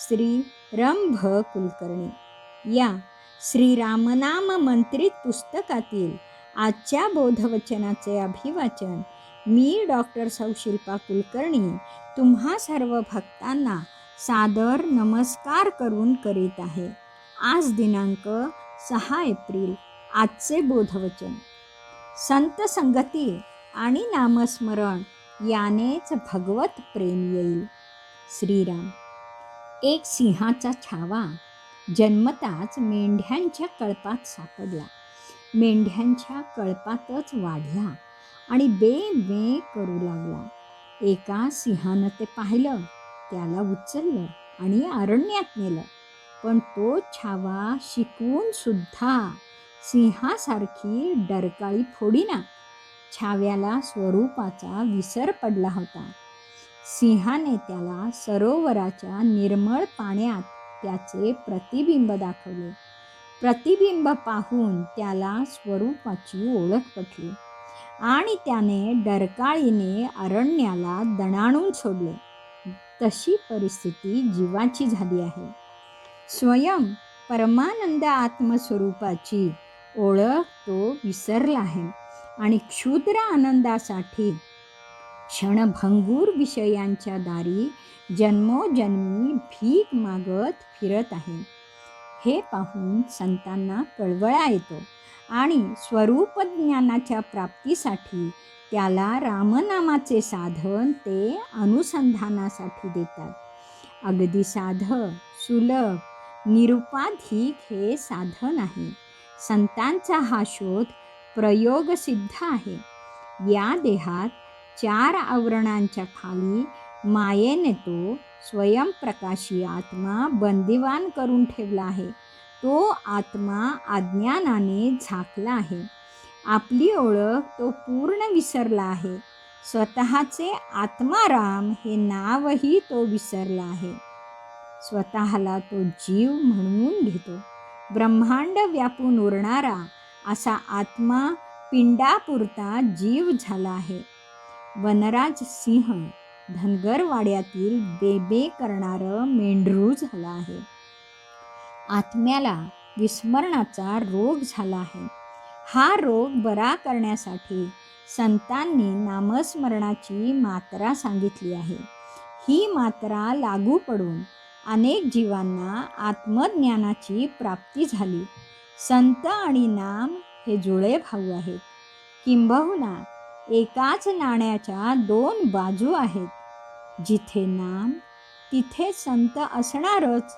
श्री रंभ कुलकर्णी या श्रीरामनाम मंत्रित पुस्तकातील आजच्या बोधवचनाचे अभिवाचन मी डॉक्टर सौशिल्पा कुलकर्णी तुम्हा सर्व भक्तांना सादर नमस्कार करून करीत आहे. आज दिनांक सहा एप्रिल आजचे बोधवचन. संत संगती आणि नामस्मरण यानेच भगवत प्रेम येईल. श्रीराम. एक सिंहाचा छावा. जन्मताच मेंढ्यांच्या कळपात सापडला. मेंढ्यांच्या कळपातच वाढला आणि बे बे करू लागला. एका सिंहानं ते पाहिलं त्याला उचललं आणि अरण्यात नेलं. पण तो छावा शिकवून सुद्धा सिंहासारखी डरकाळी फोडीना. छाव्याला स्वरूपाचा विसर पडला होता. सिंहाने त्याला सरोवराच्या निर्मळ पाण्यात त्याचे प्रतिबिंब दाखवले. प्रतिबिंब पाहून त्याला स्वरूपाची ओळख पटली आणि त्याने डरकाळीने अरण्याला दणाणून सोडले. तशी परिस्थिती जीवाची झाली आहे. स्वयं परमानंद आत्मस्वरूपाची ओळख तो विसरला आहे आणि क्षुद्र आनंदासाठी क्षणभंगूर विषयांच्या दारी जन्मोजन्मी भीक मागत फिरत आहे. हे पाहून संतांना कळवळा येतो आणि स्वरूप ज्ञानाच्या प्राप्तीसाठी त्याला रामनामाचे साधन ते अनुसंधानासाठी देतात. अगदी साधं सुलभ निरुपाधिक हे साधन आहे. संतांचा हा शोध प्रयोगसिद्ध आहे. या देहात चार आवरणांच्या खाली मायेने तो स्वयंप्रकाशी आत्मा बंदिवान करून ठेवला आहे. तो आत्मा अज्ञानाने झाकला आहे. आपली ओळख तो पूर्ण विसरला आहे. स्वतःचे आत्माराम हे नावही तो विसरला आहे. स्वतःला तो जीव म्हणून घेतो. ब्रह्मांड व्यापून उरणारा असा आत्मा पिंडापुरता जीव झाला आहे. वनराज सिंह धनगरवाड्यातील बेबे करणारं मेंढरू झाला आहे. आत्म्याला विस्मरणाचा रोग झाला आहे. हा रोग बरा करण्यासाठी संतांनी नामस्मरणाची मात्रा सांगितली आहे. ही मात्रा लागू पडून अनेक जीवांना आत्मज्ञानाची प्राप्ती झाली. संत आणि नाम हे जुळे भाऊ आहेत. किंबहुना एकाच नाण्याच्या दोन बाजू आहेत. जिथे नाम तिथे संत असणारच.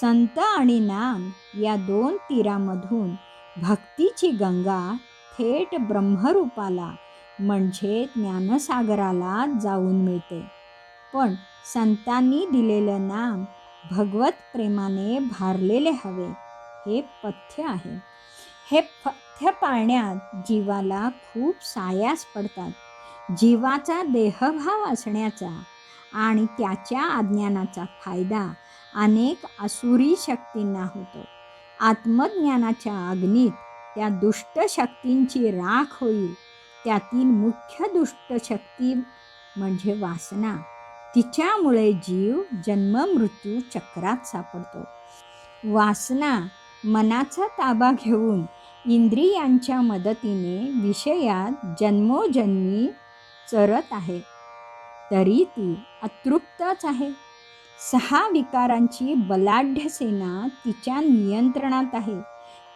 संत आणि नाम या दोन तीरामधून भक्तीची गंगा थेट ब्रह्मरूपाला म्हणजे ज्ञानसागराला जाऊन मिळते. पण संतांनी दिलेलं नाम भगवत प्रेमाने भारलेले हवे हे पथ्य आहे. हे फ पथ्य पाळण्यात जीवाला खूप सायास पडतात. जीवाचा देहभाव असण्याचा आणि त्याच्या अज्ञानाचा फायदा अनेक असुरी शक्तींना होतो. आत्मज्ञानाच्या अग्नीत त्या दुष्ट शक्तींची राख होईल. त्यातील मुख्य दुष्ट शक्ती म्हणजे वासना. तिच्यामुळे जीव जन्ममृत्यू चक्रात सापडतो. वासना मनाचा ताबा घेऊन इंद्रियांच्या मदतीने विषयात जन्मोजन्मी चरत आहे. तरी ती अतृप्तच आहे. सहा विकारांची बलाढ्य सेना तिच्या नियंत्रणात आहे.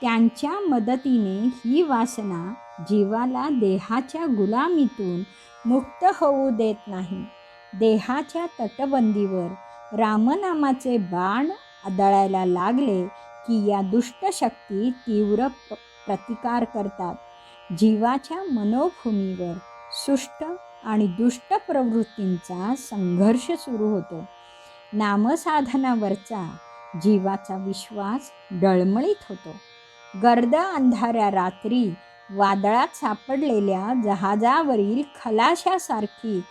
त्यांच्या मदतीने ही वासना जीवाला देहाच्या गुलामीतून मुक्त होऊ देत नाही. देहाच्या तटबंदीवर रामनामाचे बाण आदळायला लागले की या दुष्ट शक्ती तीव्र प्रतिकार करतात. जीवाच्या मनोभूमीवर सुष्ट आणि दुष्ट प्रवृत्तींचा संघर्ष सुरू होतो. नामसाधनावरचा जीवाचा विश्वास डळमळीत होतो. गर्द अंधाऱ्या रात्री वादळात सापडलेल्या जहाजावरील खलाशासारखी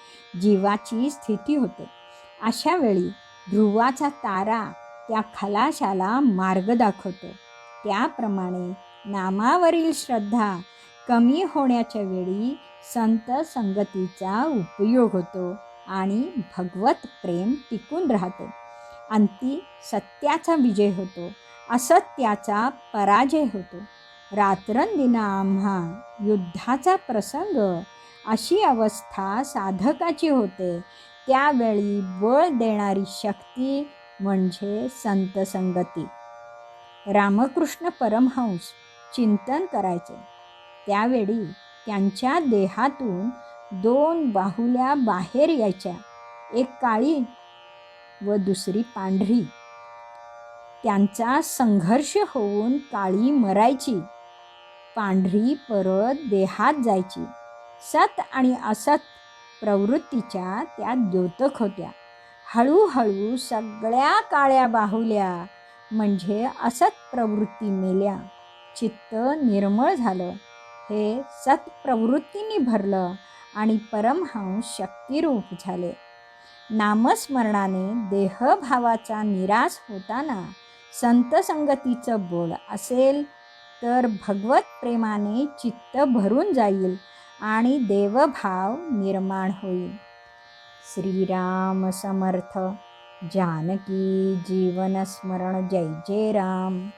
जीवाची स्थिती होते. अशा वेळी ध्रुवाचा तारा त्या खलाशाला मार्ग दाखवतो. त्याप्रमाणे नामावरील श्रद्धा कमी होण्याच्या वेळी संत संगतीचा उपयोग होतो आणि भगवत प्रेम टिकून राहते. अंती सत्याचा विजय होतो असत्याचा पराजय होतो. रात्रंदिन आम्हा युद्धाचा प्रसंग अशी अवस्था साधकाची होते. त्यावेळी बळ देणारी शक्ती म्हणजे संत संगती. रामकृष्ण परमहंस चिंतन करायचे. त्यावेळी त्यांच्या देहातून दोन बाहुल्या बाहेर यायच्या. एक काळी व दुसरी पांढरी. त्यांचा संघर्ष होऊन काळी मरायची. पांढरी परत देहात जायची. सत आणि असत प्रवृत्तीच्या त्या द्योतक होत्या. हळूहळू सगळ्या काळ्या बाहुल्या म्हणजे असत प्रवृत्ती मेल्या. चित्त निर्मळ झालं. हे सत्प्रवृत्तींनी भरलं आणि परमहंस शक्तिरूप झाले. नामस्मरणाने देहभावाचा निराश होताना संत संगतीचं बोल असेल तर भगवत प्रेमाने चित्त भरून जाईल आणि देवभाव निर्माण होईल. श्रीराम समर्थ. जानकी जीवनस्मरण जय जय राम.